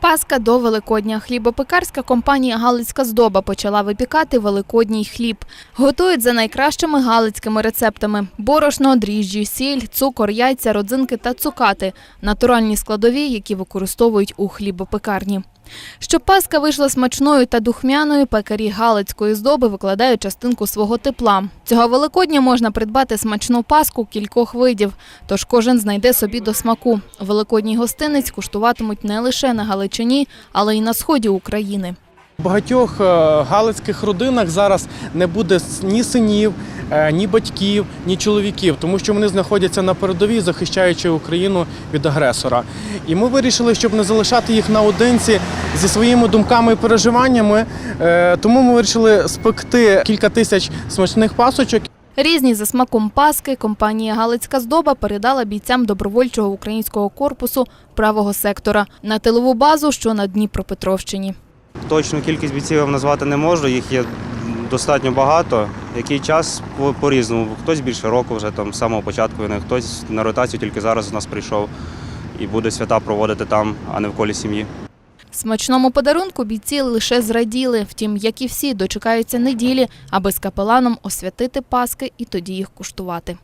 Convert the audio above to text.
Паска до Великодня. Хлібопекарська компанія Галицька здоба почала випікати великодній хліб. Готують за найкращими галицькими рецептами: борошно, дріжджі, сіль, цукор, яйця, родзинки та цукати натуральні складові, які використовують у хлібопекарні. Щоб паска вийшла смачною та духмяною, пекарі Галицької здоби викладають частинку свого тепла. Цього Великодня можна придбати смачну паску кількох видів, тож кожен знайде собі до смаку. Великодній гостинець куштуватимуть не лише на Галичині, але й на сході України. Багатьох е, галицьких родинах зараз не буде ні синів, е, ні батьків, ні чоловіків, тому що вони знаходяться на передовій, захищаючи Україну від агресора. І ми вирішили, щоб не залишати їх наодинці зі своїми думками і переживаннями. е, Тому ми вирішили спекти кілька тисяч смачних пасочок Різні за смаком паски компанія Галицька здоба передала бійцям добровольчого українського корпусу правого сектора на тилову базу, що на Дніпропетровщині. Точну кількість бійців я вам назвати не можу, їх є достатньо багато. Який час по- по-різному. Хтось більше року вже там з самого початку війни, хтось на ротацію тільки зараз у нас прийшов і буде свята проводити там, а не в колі сім'ї. Смачному подарунку бійці лише зраділи. Втім, як і всі, дочекаються неділі, аби з капеланом освятити паски і тоді їх куштувати.